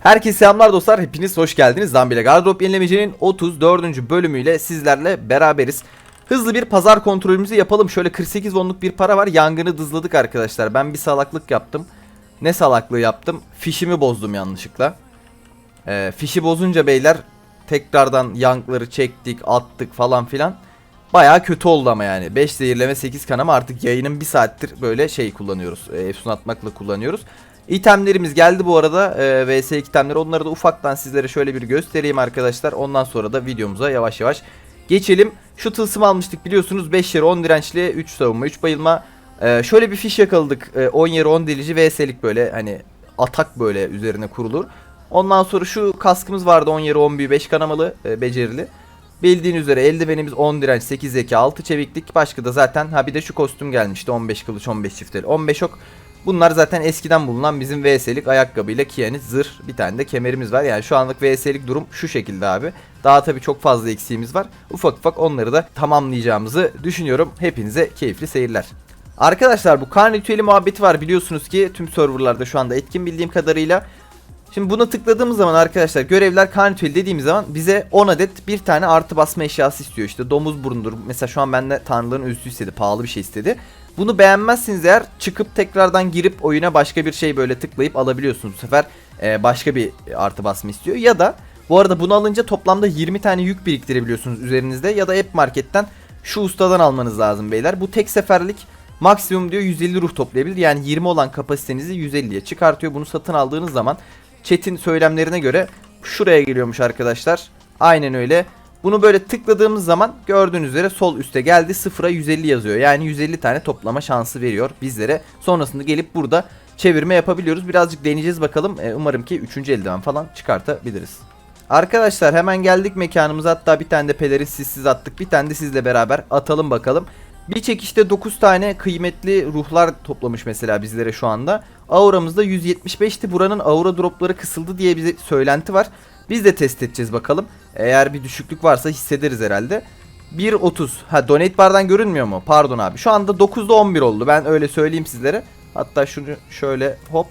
Herkese selamlar dostlar. Hepiniz hoş geldiniz. Zambile Gardrop yenilemecenin 34. bölümüyle sizlerle beraberiz. Hızlı bir pazar kontrolümüzü yapalım. Şöyle 48 wonluk bir para var. Yangını dızladık arkadaşlar. Ben bir salaklık yaptım. Ne salaklığı yaptım? Fişimi bozdum yanlışlıkla. Ee, fişi bozunca beyler tekrardan yankları çektik, attık falan filan. Baya kötü oldu ama yani. 5 zehirleme 8 kanama artık yayının 1 saattir böyle şey kullanıyoruz. E, efsun atmakla kullanıyoruz. İtemlerimiz geldi bu arada. E, VS itemleri onları da ufaktan sizlere şöyle bir göstereyim arkadaşlar. Ondan sonra da videomuza yavaş yavaş geçelim. Şu tılsım almıştık biliyorsunuz. 5 yeri 10 dirençli 3 savunma 3 bayılma. E, şöyle bir fiş yakaladık. E, 10 yeri 10 delici VS'lik böyle hani atak böyle üzerine kurulur. Ondan sonra şu kaskımız vardı 10 yeri 10 büyü 5 kanamalı e, becerili. Bildiğin üzere eldivenimiz 10 direnç 8 zeka 6 çeviklik. Başka da zaten ha bir de şu kostüm gelmişti 15 kılıç 15 çifteli 15 ok. Bunlar zaten eskiden bulunan bizim VS'lik ayakkabıyla Kia'nit zırh bir tane de kemerimiz var. Yani şu anlık VS'lik durum şu şekilde abi. Daha tabii çok fazla eksiğimiz var. Ufak ufak onları da tamamlayacağımızı düşünüyorum. Hepinize keyifli seyirler. Arkadaşlar bu kan ritüeli muhabbeti var biliyorsunuz ki tüm serverlarda şu anda etkin bildiğim kadarıyla. Şimdi buna tıkladığımız zaman arkadaşlar görevler kan ritüeli dediğimiz zaman bize 10 adet bir tane artı basma eşyası istiyor. İşte domuz burundur. Mesela şu an bende tanrıların üstü istedi. Pahalı bir şey istedi. Bunu beğenmezsiniz eğer çıkıp tekrardan girip oyuna başka bir şey böyle tıklayıp alabiliyorsunuz. Bu sefer e, başka bir artı basma istiyor. Ya da bu arada bunu alınca toplamda 20 tane yük biriktirebiliyorsunuz üzerinizde. Ya da app marketten şu ustadan almanız lazım beyler. Bu tek seferlik maksimum diyor 150 ruh toplayabilir. Yani 20 olan kapasitenizi 150'ye çıkartıyor. Bunu satın aldığınız zaman chat'in söylemlerine göre şuraya geliyormuş arkadaşlar. Aynen öyle. Bunu böyle tıkladığımız zaman gördüğünüz üzere sol üstte geldi. Sıfıra 150 yazıyor. Yani 150 tane toplama şansı veriyor bizlere. Sonrasında gelip burada çevirme yapabiliyoruz. Birazcık deneyeceğiz bakalım. Ee, umarım ki 3. eldiven falan çıkartabiliriz. Arkadaşlar hemen geldik mekanımıza. Hatta bir tane de pelerin sizsiz attık. Bir tane de sizle beraber atalım bakalım. Bir çekişte 9 tane kıymetli ruhlar toplamış mesela bizlere şu anda. Auramızda 175'ti. Buranın aura dropları kısıldı diye bize söylenti var. Biz de test edeceğiz bakalım. Eğer bir düşüklük varsa hissederiz herhalde. 1.30. Ha donate bardan görünmüyor mu? Pardon abi. Şu anda 9'da 11 oldu. Ben öyle söyleyeyim sizlere. Hatta şunu şöyle hop.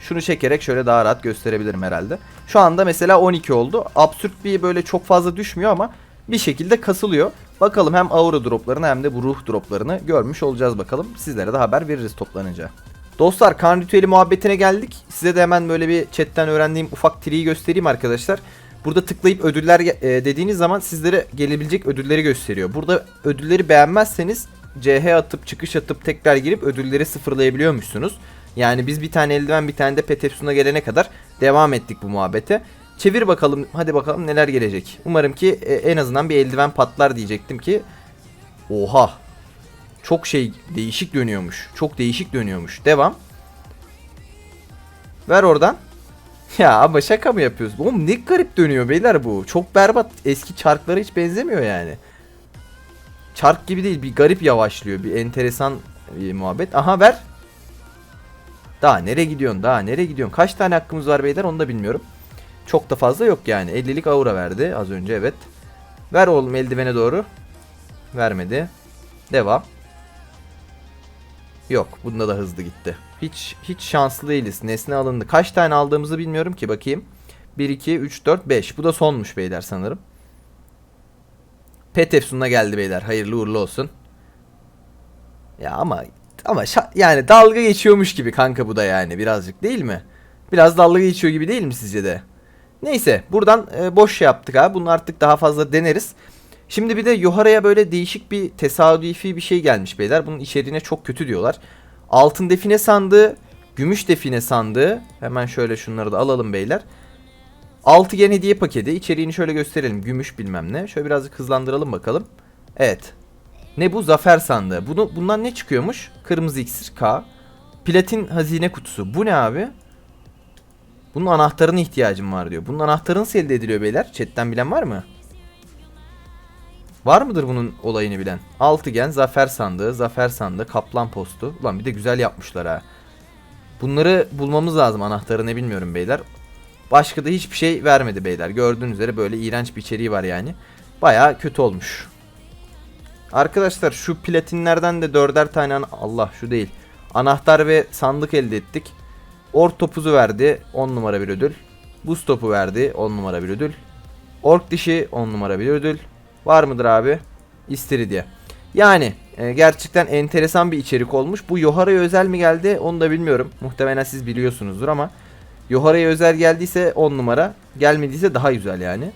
Şunu çekerek şöyle daha rahat gösterebilirim herhalde. Şu anda mesela 12 oldu. Absürt bir böyle çok fazla düşmüyor ama bir şekilde kasılıyor. Bakalım hem aura droplarını hem de bu ruh droplarını görmüş olacağız bakalım. Sizlere de haber veririz toplanınca. Dostlar kan ritüeli muhabbetine geldik. Size de hemen böyle bir chatten öğrendiğim ufak triyi göstereyim arkadaşlar. Burada tıklayıp ödüller e, dediğiniz zaman sizlere gelebilecek ödülleri gösteriyor. Burada ödülleri beğenmezseniz CH atıp çıkış atıp tekrar girip ödülleri sıfırlayabiliyormuşsunuz. Yani biz bir tane eldiven bir tane de Petepsun'a gelene kadar devam ettik bu muhabbete. Çevir bakalım hadi bakalım neler gelecek. Umarım ki e, en azından bir eldiven patlar diyecektim ki. Oha. Çok şey değişik dönüyormuş. Çok değişik dönüyormuş. Devam. Ver oradan. Ya ama şaka mı yapıyorsun? Oğlum ne garip dönüyor beyler bu. Çok berbat. Eski çarklara hiç benzemiyor yani. Çark gibi değil. Bir garip yavaşlıyor. Bir enteresan bir muhabbet. Aha ver. Daha nereye gidiyorsun? Daha nereye gidiyorsun? Kaç tane hakkımız var beyler onu da bilmiyorum. Çok da fazla yok yani. 50'lik aura verdi az önce evet. Ver oğlum eldivene doğru. Vermedi. Devam. Yok bunda da hızlı gitti. Hiç hiç şanslı değiliz. Nesne alındı. Kaç tane aldığımızı bilmiyorum ki bakayım. 1, 2, 3, 4, 5. Bu da sonmuş beyler sanırım. Pet Efsun'a geldi beyler. Hayırlı uğurlu olsun. Ya ama ama yani dalga geçiyormuş gibi kanka bu da yani birazcık değil mi? Biraz dalga geçiyor gibi değil mi sizce de? Neyse buradan e, boş şey yaptık ha. Bunu artık daha fazla deneriz. Şimdi bir de Yohara'ya böyle değişik bir tesadüfi bir şey gelmiş beyler. Bunun içeriğine çok kötü diyorlar. Altın define sandığı, gümüş define sandığı. Hemen şöyle şunları da alalım beyler. Altıgen hediye paketi. İçeriğini şöyle gösterelim. Gümüş bilmem ne. Şöyle birazcık hızlandıralım bakalım. Evet. Ne bu? Zafer sandığı. Bunu, bundan ne çıkıyormuş? Kırmızı iksir K. Platin hazine kutusu. Bu ne abi? Bunun anahtarına ihtiyacım var diyor. Bunun anahtarı nasıl elde ediliyor beyler? Chatten bilen var mı? Var mıdır bunun olayını bilen? Altıgen, zafer sandığı, zafer sandığı, kaplan postu. Ulan bir de güzel yapmışlar ha. Bunları bulmamız lazım anahtarı ne bilmiyorum beyler. Başka da hiçbir şey vermedi beyler. Gördüğünüz üzere böyle iğrenç bir içeriği var yani. Baya kötü olmuş. Arkadaşlar şu platinlerden de dörder tane Allah şu değil. Anahtar ve sandık elde ettik. Ork topuzu verdi 10 numara bir ödül. Buz topu verdi 10 numara bir ödül. Ork dişi 10 numara bir ödül. Var mıdır abi? İstiridye. Yani e, gerçekten enteresan bir içerik olmuş. Bu Yohara'ya özel mi geldi onu da bilmiyorum. Muhtemelen siz biliyorsunuzdur ama Yohara'ya özel geldiyse 10 numara. Gelmediyse daha güzel yani.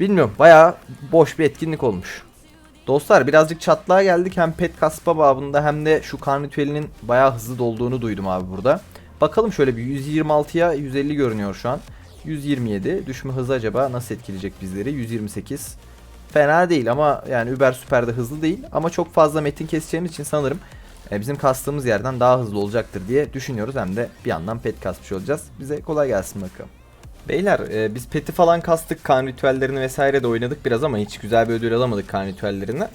Bilmiyorum bayağı boş bir etkinlik olmuş. Dostlar birazcık çatlağa geldik hem pet kaspa babında hem de şu karnitüelinin bayağı hızlı dolduğunu duydum abi burada. Bakalım şöyle bir 126'ya 150 görünüyor şu an. 127 düşme hızı acaba nasıl etkileyecek bizleri? 128 fena değil ama yani Uber Süper'de hızlı değil ama çok fazla metin keseceğimiz için sanırım e, bizim kastığımız yerden daha hızlı olacaktır diye düşünüyoruz hem de bir yandan pet kasmış olacağız. Bize kolay gelsin bakalım. Beyler e, biz peti falan kastık kan ritüellerini vesaire de oynadık biraz ama hiç güzel bir ödül alamadık kan ritüellerine.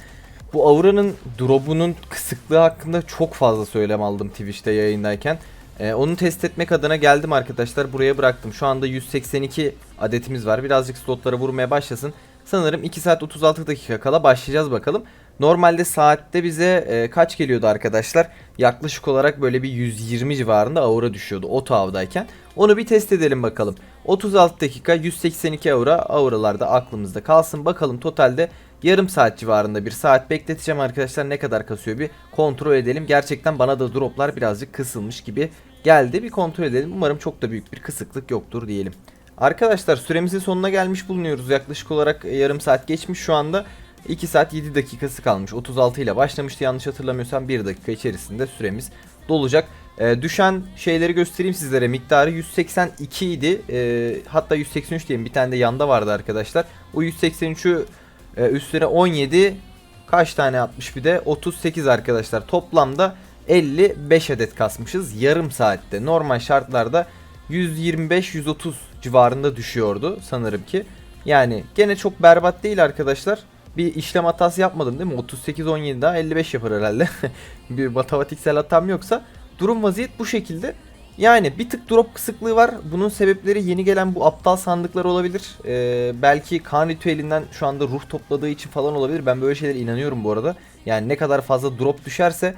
Bu Aura'nın drop'unun kısıklığı hakkında çok fazla söylem aldım Twitch'te yayındayken. E, onu test etmek adına geldim arkadaşlar buraya bıraktım. Şu anda 182 adetimiz var. Birazcık slotlara vurmaya başlasın. Sanırım 2 saat 36 dakika kala başlayacağız bakalım. Normalde saatte bize e, kaç geliyordu arkadaşlar? Yaklaşık olarak böyle bir 120 civarında aura düşüyordu o avdayken. Onu bir test edelim bakalım. 36 dakika 182 aura auralarda aklımızda kalsın. Bakalım totalde yarım saat civarında bir saat bekleteceğim arkadaşlar. Ne kadar kasıyor bir kontrol edelim. Gerçekten bana da droplar birazcık kısılmış gibi geldi. Bir kontrol edelim. Umarım çok da büyük bir kısıklık yoktur diyelim. Arkadaşlar süremizin sonuna gelmiş bulunuyoruz. Yaklaşık olarak e, yarım saat geçmiş şu anda. 2 saat 7 dakikası kalmış. 36 ile başlamıştı yanlış hatırlamıyorsam 1 dakika içerisinde süremiz dolacak. E, düşen şeyleri göstereyim sizlere. Miktarı 182 idi. E, hatta 183 diyeyim. Bir tane de yanda vardı arkadaşlar. O 183'ü e, üstüne 17 kaç tane atmış bir de 38 arkadaşlar. Toplamda 55 adet kasmışız yarım saatte. Normal şartlarda 125-130 civarında düşüyordu sanırım ki. Yani gene çok berbat değil arkadaşlar. Bir işlem hatası yapmadım değil mi? 38-17 daha 55 yapar herhalde. bir matematiksel hatam yoksa. Durum vaziyet bu şekilde. Yani bir tık drop kısıklığı var. Bunun sebepleri yeni gelen bu aptal sandıklar olabilir. Ee, belki kan ritüelinden şu anda ruh topladığı için falan olabilir. Ben böyle şeylere inanıyorum bu arada. Yani ne kadar fazla drop düşerse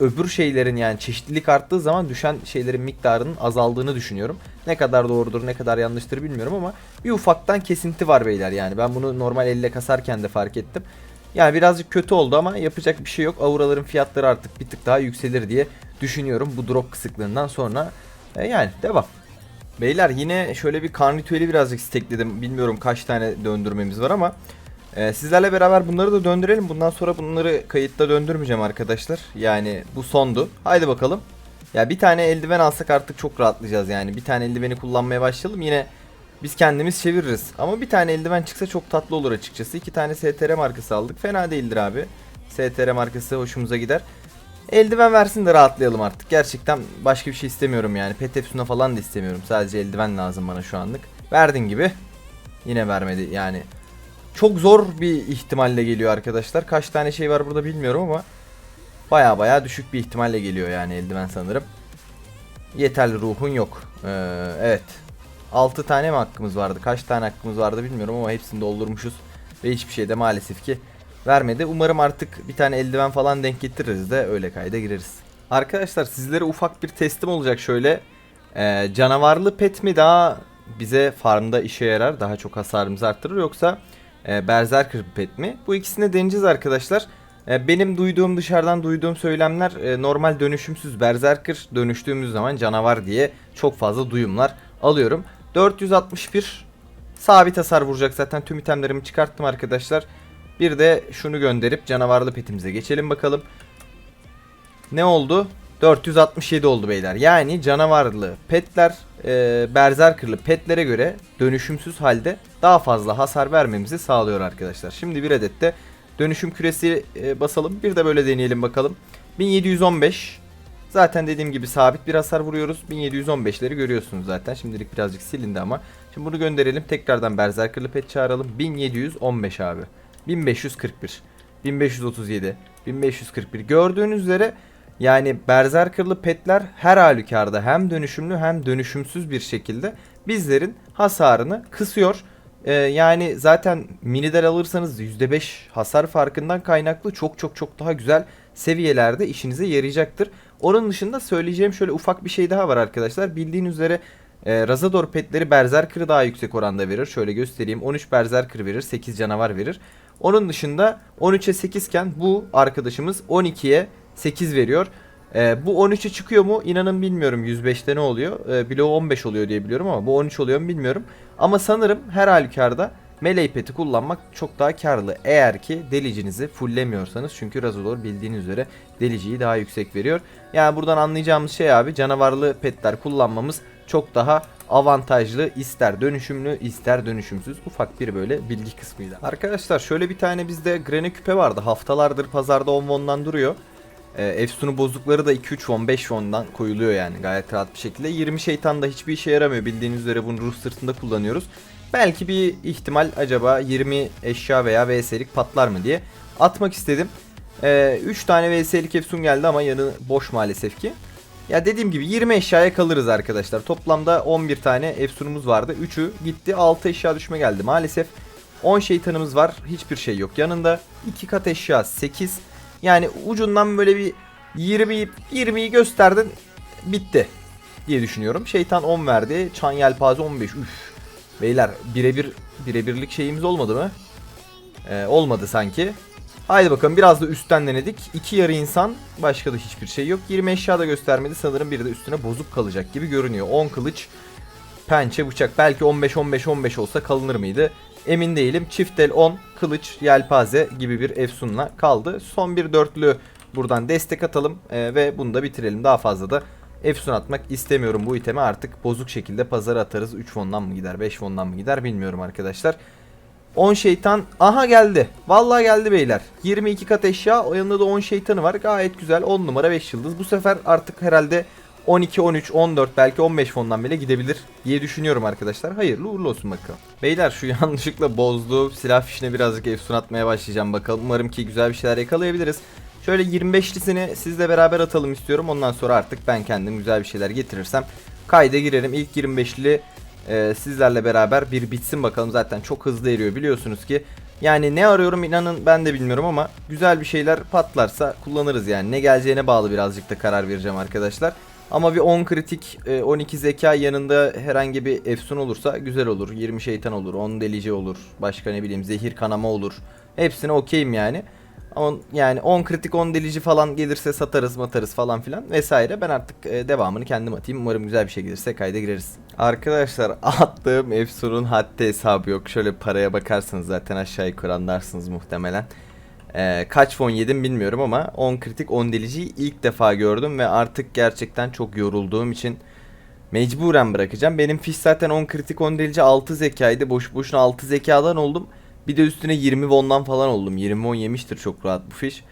öbür şeylerin yani çeşitlilik arttığı zaman düşen şeylerin miktarının azaldığını düşünüyorum. Ne kadar doğrudur ne kadar yanlıştır bilmiyorum ama bir ufaktan kesinti var beyler yani. Ben bunu normal elle kasarken de fark ettim. Yani birazcık kötü oldu ama yapacak bir şey yok. Auraların fiyatları artık bir tık daha yükselir diye düşünüyorum bu drop kısıklığından sonra. E yani devam. Beyler yine şöyle bir kan ritüeli birazcık stekledim. Bilmiyorum kaç tane döndürmemiz var ama ee, sizlerle beraber bunları da döndürelim. Bundan sonra bunları kayıtta döndürmeyeceğim arkadaşlar. Yani bu sondu. Haydi bakalım. Ya bir tane eldiven alsak artık çok rahatlayacağız yani. Bir tane eldiveni kullanmaya başlayalım. Yine biz kendimiz çeviririz. Ama bir tane eldiven çıksa çok tatlı olur açıkçası. İki tane STR markası aldık. Fena değildir abi. STR markası hoşumuza gider. Eldiven versin de rahatlayalım artık. Gerçekten başka bir şey istemiyorum yani. Pet Efsun'a falan da istemiyorum. Sadece eldiven lazım bana şu anlık. Verdin gibi. Yine vermedi yani. Çok zor bir ihtimalle geliyor arkadaşlar. Kaç tane şey var burada bilmiyorum ama baya baya düşük bir ihtimalle geliyor yani eldiven sanırım. Yeterli ruhun yok. Ee, evet. 6 tane mi hakkımız vardı? Kaç tane hakkımız vardı bilmiyorum ama hepsini doldurmuşuz. Ve hiçbir şey de maalesef ki vermedi. Umarım artık bir tane eldiven falan denk getiririz de öyle kayda gireriz. Arkadaşlar sizlere ufak bir testim olacak şöyle. Ee, canavarlı pet mi daha bize farmda işe yarar? Daha çok hasarımızı arttırır yoksa e, Berserker pet mi? Bu ikisini deneyeceğiz arkadaşlar. E, benim duyduğum dışarıdan duyduğum söylemler e, normal dönüşümsüz Berserker dönüştüğümüz zaman canavar diye çok fazla duyumlar alıyorum. 461 sabit hasar vuracak zaten tüm itemlerimi çıkarttım arkadaşlar. Bir de şunu gönderip canavarlı petimize geçelim bakalım. Ne oldu? 467 oldu beyler. Yani canavarlı petler e, Berserker'lı petlere göre dönüşümsüz halde daha fazla hasar vermemizi sağlıyor arkadaşlar. Şimdi bir adet de dönüşüm küresi e, basalım. Bir de böyle deneyelim bakalım. 1715 Zaten dediğim gibi sabit bir hasar vuruyoruz. 1715'leri görüyorsunuz zaten. Şimdilik birazcık silindi ama. Şimdi bunu gönderelim. Tekrardan Berserker'lı pet çağıralım. 1715 abi. 1541. 1537. 1541. Gördüğünüz üzere yani Berserker'lı petler her halükarda hem dönüşümlü hem dönüşümsüz bir şekilde bizlerin hasarını kısıyor. Ee, yani zaten minidel alırsanız %5 hasar farkından kaynaklı çok çok çok daha güzel seviyelerde işinize yarayacaktır. Onun dışında söyleyeceğim şöyle ufak bir şey daha var arkadaşlar. Bildiğiniz üzere e, Razador petleri Berserker'ı daha yüksek oranda verir. Şöyle göstereyim. 13 Berserker verir, 8 canavar verir. Onun dışında 13'e 8 iken bu arkadaşımız 12'ye 8 veriyor. E, bu 13'e çıkıyor mu? İnanın bilmiyorum 105'te ne oluyor. E, bloğu 15 oluyor diye biliyorum ama bu 13 oluyor mu bilmiyorum. Ama sanırım her halükarda Melee peti kullanmak çok daha karlı. Eğer ki delicinizi fulllemiyorsanız. Çünkü Razador bildiğiniz üzere deliciyi daha yüksek veriyor. Yani buradan anlayacağımız şey abi canavarlı petler kullanmamız çok daha avantajlı ister dönüşümlü ister dönüşümsüz ufak bir böyle bilgi kısmıyla. Arkadaşlar şöyle bir tane bizde Grene küpe vardı haftalardır pazarda 10 won'dan duruyor. Ee, Efsun'u bozukları da 2-3 won 5 won'dan koyuluyor yani gayet rahat bir şekilde. 20 şeytan da hiçbir işe yaramıyor bildiğiniz üzere bunu ruh sırtında kullanıyoruz. Belki bir ihtimal acaba 20 eşya veya VS'lik patlar mı diye atmak istedim. 3 ee, tane VS'lik Efsun geldi ama yanı boş maalesef ki. Ya dediğim gibi 20 eşyaya kalırız arkadaşlar. Toplamda 11 tane Efsun'umuz vardı. 3'ü gitti 6 eşya düşme geldi maalesef. 10 şeytanımız var. Hiçbir şey yok yanında. 2 kat eşya 8. Yani ucundan böyle bir 20 20'yi gösterdin bitti diye düşünüyorum. Şeytan 10 verdi. Çan yelpaze 15. Üf. Beyler birebir birebirlik şeyimiz olmadı mı? Ee, olmadı sanki. Haydi bakalım biraz da üstten denedik. İki yarı insan başka da hiçbir şey yok. 20 eşya da göstermedi sanırım bir de üstüne bozuk kalacak gibi görünüyor. 10 kılıç, pençe, bıçak belki 15-15-15 olsa kalınır mıydı? Emin değilim. Çift el 10, kılıç, yelpaze gibi bir efsunla kaldı. Son bir dörtlü buradan destek atalım ee, ve bunu da bitirelim. Daha fazla da efsun atmak istemiyorum bu itemi artık bozuk şekilde pazara atarız. 3 fondan mı gider 5 fondan mı gider bilmiyorum arkadaşlar. 10 şeytan. Aha geldi. Vallahi geldi beyler. 22 kat eşya. O yanında da 10 şeytanı var. Gayet güzel. 10 numara 5 yıldız. Bu sefer artık herhalde 12, 13, 14 belki 15 fondan bile gidebilir diye düşünüyorum arkadaşlar. Hayırlı uğurlu olsun bakalım. Beyler şu yanlışlıkla bozduğu silah fişine birazcık efsun atmaya başlayacağım bakalım. Umarım ki güzel bir şeyler yakalayabiliriz. Şöyle 25'lisini sizle beraber atalım istiyorum. Ondan sonra artık ben kendim güzel bir şeyler getirirsem kayda girerim. İlk 25'li e, sizlerle beraber bir bitsin bakalım. Zaten çok hızlı eriyor biliyorsunuz ki. Yani ne arıyorum inanın ben de bilmiyorum ama güzel bir şeyler patlarsa kullanırız yani. Ne geleceğine bağlı birazcık da karar vereceğim arkadaşlar. Ama bir 10 kritik, 12 zeka yanında herhangi bir efsun olursa güzel olur. 20 şeytan olur, 10 delici olur, başka ne bileyim zehir kanama olur. Hepsine okeyim yani. On, yani 10 kritik 10 delici falan gelirse satarız matarız falan filan vesaire. Ben artık e, devamını kendim atayım. Umarım güzel bir şey gelirse kayda gireriz. Arkadaşlar attığım Efsun'un haddi hesabı yok. Şöyle paraya bakarsanız zaten aşağı yukarı anlarsınız muhtemelen. E, kaç fon yedim bilmiyorum ama 10 kritik 10 deliciyi ilk defa gördüm ve artık gerçekten çok yorulduğum için mecburen bırakacağım. Benim fiş zaten 10 kritik 10 delici 6 zekaydı. Boş boşuna 6 zekadan oldum. Bir de üstüne 20 won'dan falan oldum. 20 won yemiştir çok rahat bu fiş.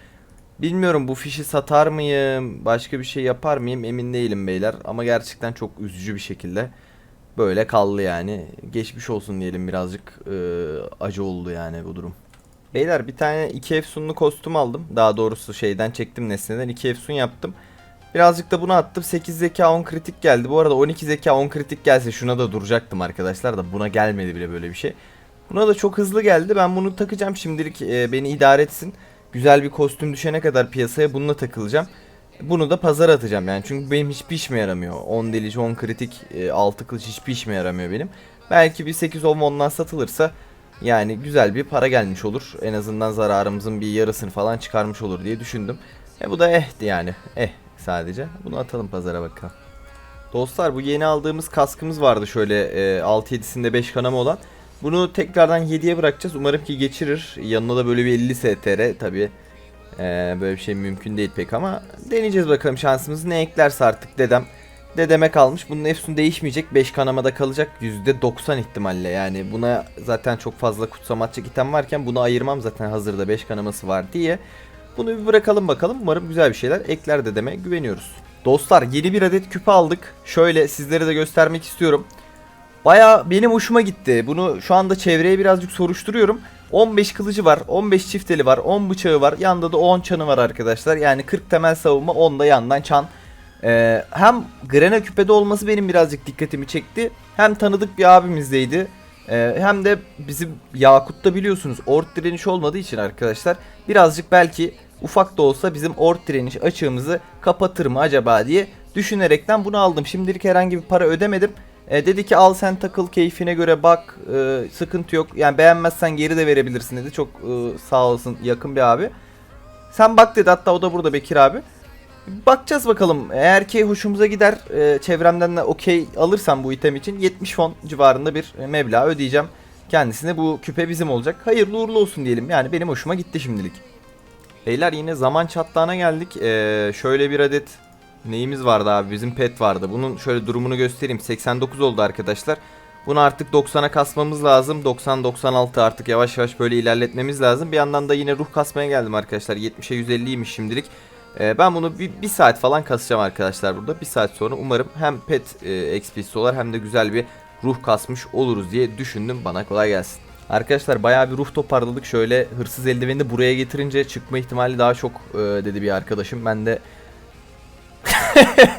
Bilmiyorum bu fişi satar mıyım? Başka bir şey yapar mıyım? Emin değilim beyler. Ama gerçekten çok üzücü bir şekilde böyle kaldı yani. Geçmiş olsun diyelim birazcık e, acı oldu yani bu durum. Beyler bir tane 2 efsunlu kostüm aldım. Daha doğrusu şeyden çektim nesneden 2 efsun yaptım. Birazcık da bunu attım. 8 zeka 10 kritik geldi. Bu arada 12 zeka 10 kritik gelse şuna da duracaktım arkadaşlar da buna gelmedi bile böyle bir şey. Buna da çok hızlı geldi. Ben bunu takacağım şimdilik e, beni idare etsin. Güzel bir kostüm düşene kadar piyasaya bununla takılacağım. Bunu da pazara atacağım yani. Çünkü benim hiçbir işime yaramıyor. 10 delici, 10 kritik, e, 6 kılıç hiçbir işime yaramıyor benim. Belki bir 8-10 ondan satılırsa yani güzel bir para gelmiş olur. En azından zararımızın bir yarısını falan çıkarmış olur diye düşündüm. E bu da ehti yani. Eh sadece. Bunu atalım pazara bakalım. Dostlar bu yeni aldığımız kaskımız vardı şöyle e, 6-7'sinde 5 kanama olan. Bunu tekrardan 7'ye bırakacağız. Umarım ki geçirir. Yanına da böyle bir 50 STR tabi. Ee, böyle bir şey mümkün değil pek ama deneyeceğiz bakalım şansımız ne eklerse artık dedem. Dedeme kalmış. Bunun efsun değişmeyecek. 5 kanamada kalacak. %90 ihtimalle yani. Buna zaten çok fazla kutsamatçık item varken bunu ayırmam zaten hazırda 5 kanaması var diye. Bunu bir bırakalım bakalım. Umarım güzel bir şeyler ekler dedeme güveniyoruz. Dostlar yeni bir adet küpe aldık. Şöyle sizlere de göstermek istiyorum. Baya benim hoşuma gitti. Bunu şu anda çevreye birazcık soruşturuyorum. 15 kılıcı var, 15 çifteli var, 10 bıçağı var. Yanında da 10 çanı var arkadaşlar. Yani 40 temel savunma, 10 da yandan çan. Ee, hem Grena küpede olması benim birazcık dikkatimi çekti. Hem tanıdık bir abimizdeydi. Ee, hem de bizim Yakut'ta biliyorsunuz ort direniş olmadığı için arkadaşlar birazcık belki ufak da olsa bizim ort direniş açığımızı kapatır mı acaba diye düşünerekten bunu aldım. Şimdilik herhangi bir para ödemedim. E, dedi ki al sen takıl keyfine göre bak e, sıkıntı yok. Yani beğenmezsen geri de verebilirsin dedi. Çok e, sağ olsun yakın bir abi. Sen bak dedi hatta o da burada Bekir abi. Bakacağız bakalım. Eğer ki hoşumuza gider e, çevremden de okey alırsam bu item için 70 fon civarında bir meblağ ödeyeceğim. Kendisine bu küpe bizim olacak. Hayırlı uğurlu olsun diyelim. Yani benim hoşuma gitti şimdilik. Beyler yine zaman çatlağına geldik. Ee, şöyle bir adet neyimiz vardı abi? Bizim pet vardı. Bunun şöyle durumunu göstereyim. 89 oldu arkadaşlar. Bunu artık 90'a kasmamız lazım. 90-96 artık yavaş yavaş böyle ilerletmemiz lazım. Bir yandan da yine ruh kasmaya geldim arkadaşlar. 70'e 150'ymiş şimdilik. Ee, ben bunu bir, bir saat falan kasacağım arkadaşlar burada. Bir saat sonra umarım hem pet e, XP'si olur hem de güzel bir ruh kasmış oluruz diye düşündüm. Bana kolay gelsin. Arkadaşlar bayağı bir ruh toparladık. Şöyle hırsız eldiveni de buraya getirince çıkma ihtimali daha çok e, dedi bir arkadaşım. Ben de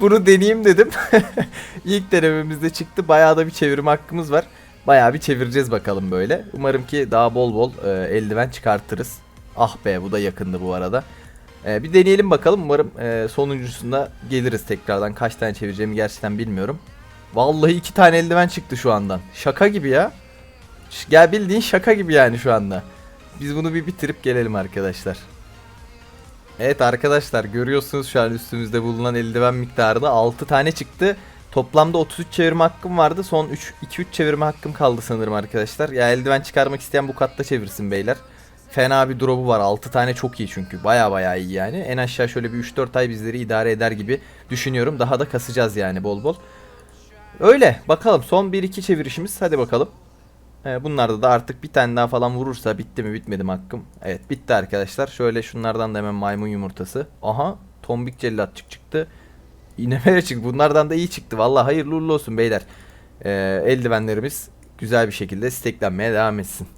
bunu deneyeyim dedim. İlk denememizde çıktı. Bayağı da bir çevirme hakkımız var. Bayağı bir çevireceğiz bakalım böyle. Umarım ki daha bol bol e, eldiven çıkartırız. Ah be bu da yakındı bu arada. E, bir deneyelim bakalım. Umarım e, sonuncusunda geliriz tekrardan. Kaç tane çevireceğimi gerçekten bilmiyorum. Vallahi iki tane eldiven çıktı şu andan. Şaka gibi ya. Gel bildiğin şaka gibi yani şu anda. Biz bunu bir bitirip gelelim arkadaşlar. Evet arkadaşlar görüyorsunuz şu an üstümüzde bulunan eldiven miktarı 6 tane çıktı. Toplamda 33 çevirme hakkım vardı. Son 3 2-3 çevirme hakkım kaldı sanırım arkadaşlar. Ya eldiven çıkarmak isteyen bu katta çevirsin beyler. Fena bir drop'u var. 6 tane çok iyi çünkü. Baya baya iyi yani. En aşağı şöyle bir 3-4 ay bizleri idare eder gibi düşünüyorum. Daha da kasacağız yani bol bol. Öyle bakalım son 1-2 çevirişimiz hadi bakalım. Ee, bunlarda da artık bir tane daha falan vurursa bitti mi bitmedi mi hakkım. Evet bitti arkadaşlar. Şöyle şunlardan da hemen maymun yumurtası. Aha tombik cellatçık çıktı. İğnemeye çıktı. Bunlardan da iyi çıktı. Vallahi hayırlı uğurlu olsun beyler. Ee, eldivenlerimiz güzel bir şekilde steklenmeye devam etsin.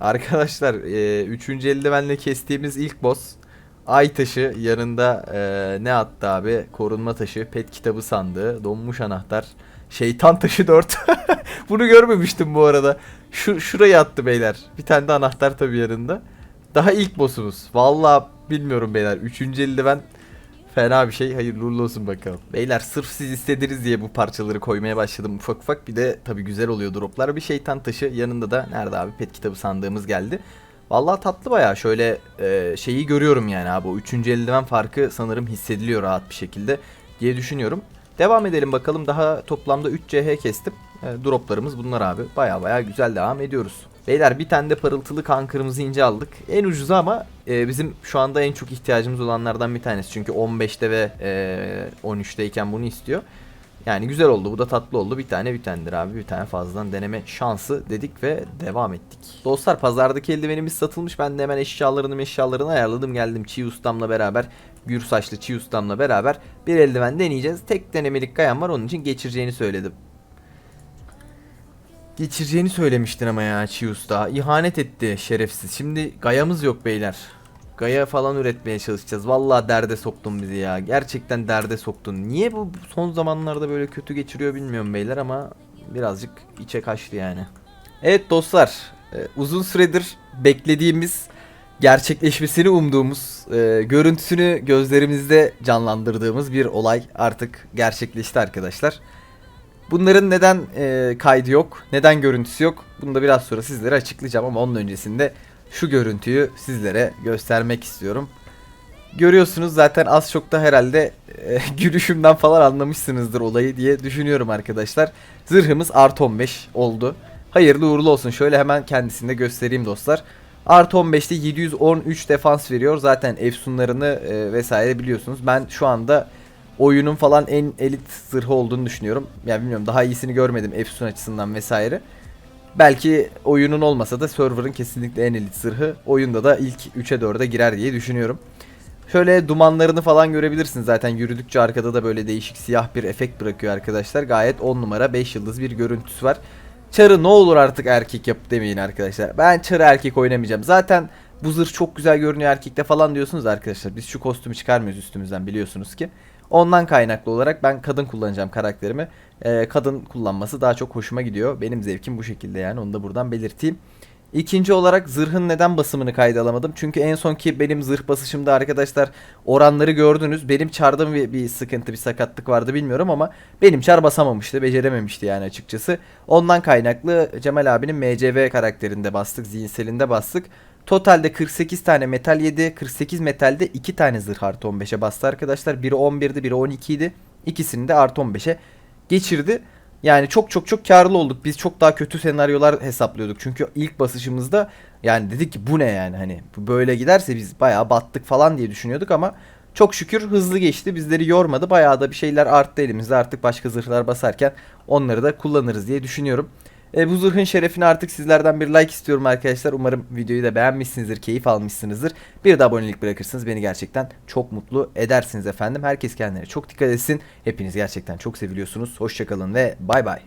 Arkadaşlar 3. eldivenle kestiğimiz ilk boss Ay taşı yanında e, ne attı abi? Korunma taşı, pet kitabı sandığı, donmuş anahtar, şeytan taşı 4. Bunu görmemiştim bu arada. Şu şuraya attı beyler. Bir tane de anahtar tabii yanında. Daha ilk boss'umuz. Vallahi bilmiyorum beyler. Üçüncü eldiven fena bir şey. Hayırlı uğurlu olsun bakalım. Beyler sırf siz istediniz diye bu parçaları koymaya başladım ufak ufak. Bir de tabii güzel oluyor droplar. Bir şeytan taşı yanında da nerede abi pet kitabı sandığımız geldi. Vallahi tatlı bayağı şöyle e, şeyi görüyorum yani abi o üçüncü eldiven farkı sanırım hissediliyor rahat bir şekilde diye düşünüyorum. Devam edelim bakalım daha toplamda 3 CH kestim. E, droplarımız bunlar abi baya baya güzel devam ediyoruz. Beyler bir tane de parıltılı kan kırmızı ince aldık. En ucuzu ama e, bizim şu anda en çok ihtiyacımız olanlardan bir tanesi. Çünkü 15'te ve e, 13'teyken bunu istiyor. Yani güzel oldu. Bu da tatlı oldu. Bir tane bir tanedir abi. Bir tane fazladan deneme şansı dedik ve devam ettik. Dostlar pazardaki eldivenimiz satılmış. Ben de hemen eşyalarını eşyalarını ayarladım. Geldim Çiğ Ustam'la beraber. Gür saçlı Çiğ Ustam'la beraber bir eldiven deneyeceğiz. Tek denemelik gayam var. Onun için geçireceğini söyledim. Geçireceğini söylemiştin ama ya Çiğ Usta. İhanet etti şerefsiz. Şimdi gayamız yok beyler. Gaya falan üretmeye çalışacağız. Vallahi derde soktun bizi ya. Gerçekten derde soktun. Niye bu son zamanlarda böyle kötü geçiriyor bilmiyorum beyler ama birazcık içe kaçtı yani. Evet dostlar, e, uzun süredir beklediğimiz, gerçekleşmesini umduğumuz, e, görüntüsünü gözlerimizde canlandırdığımız bir olay artık gerçekleşti arkadaşlar. Bunların neden e, kaydı yok, neden görüntüsü yok? Bunu da biraz sonra sizlere açıklayacağım ama onun öncesinde şu görüntüyü sizlere göstermek istiyorum. Görüyorsunuz zaten az çok da herhalde e, gülüşümden falan anlamışsınızdır olayı diye düşünüyorum arkadaşlar. Zırhımız artı 15 oldu. Hayırlı uğurlu olsun. Şöyle hemen kendisini de göstereyim dostlar. Artı 15'te 713 defans veriyor. Zaten efsunlarını e, vesaire biliyorsunuz. Ben şu anda oyunun falan en elit zırhı olduğunu düşünüyorum. Yani bilmiyorum daha iyisini görmedim efsun açısından vesaire. Belki oyunun olmasa da server'ın kesinlikle en elit zırhı. Oyunda da ilk 3'e 4'e girer diye düşünüyorum. Şöyle dumanlarını falan görebilirsiniz. Zaten yürüdükçe arkada da böyle değişik siyah bir efekt bırakıyor arkadaşlar. Gayet 10 numara 5 yıldız bir görüntüsü var. Çarı ne olur artık erkek yap demeyin arkadaşlar. Ben çarı erkek oynamayacağım. Zaten bu zırh çok güzel görünüyor erkekte falan diyorsunuz arkadaşlar. Biz şu kostümü çıkarmıyoruz üstümüzden biliyorsunuz ki. Ondan kaynaklı olarak ben kadın kullanacağım karakterimi. Ee, kadın kullanması daha çok hoşuma gidiyor. Benim zevkim bu şekilde yani onu da buradan belirteyim. İkinci olarak zırhın neden basımını kayda alamadım? Çünkü en son ki benim zırh basışımda arkadaşlar oranları gördünüz. Benim çarda bir, bir sıkıntı, bir sakatlık vardı bilmiyorum ama benim çar basamamıştı, becerememişti yani açıkçası. Ondan kaynaklı Cemal abinin MCV karakterinde bastık, zihinselinde bastık. Totalde 48 tane metal yedi. 48 metalde 2 tane zırh artı 15'e bastı arkadaşlar. Biri 11'di, biri 12 idi. İkisini de artı 15'e geçirdi. Yani çok çok çok karlı olduk. Biz çok daha kötü senaryolar hesaplıyorduk. Çünkü ilk basışımızda yani dedik ki bu ne yani hani böyle giderse biz bayağı battık falan diye düşünüyorduk ama çok şükür hızlı geçti. Bizleri yormadı. Bayağı da bir şeyler arttı elimizde. Artık başka zırhlar basarken onları da kullanırız diye düşünüyorum. E, bu zırhın şerefine artık sizlerden bir like istiyorum arkadaşlar. Umarım videoyu da beğenmişsinizdir, keyif almışsınızdır. Bir de abonelik bırakırsınız beni gerçekten çok mutlu edersiniz efendim. Herkes kendine çok dikkat etsin. Hepiniz gerçekten çok seviliyorsunuz. Hoşçakalın ve bay bay.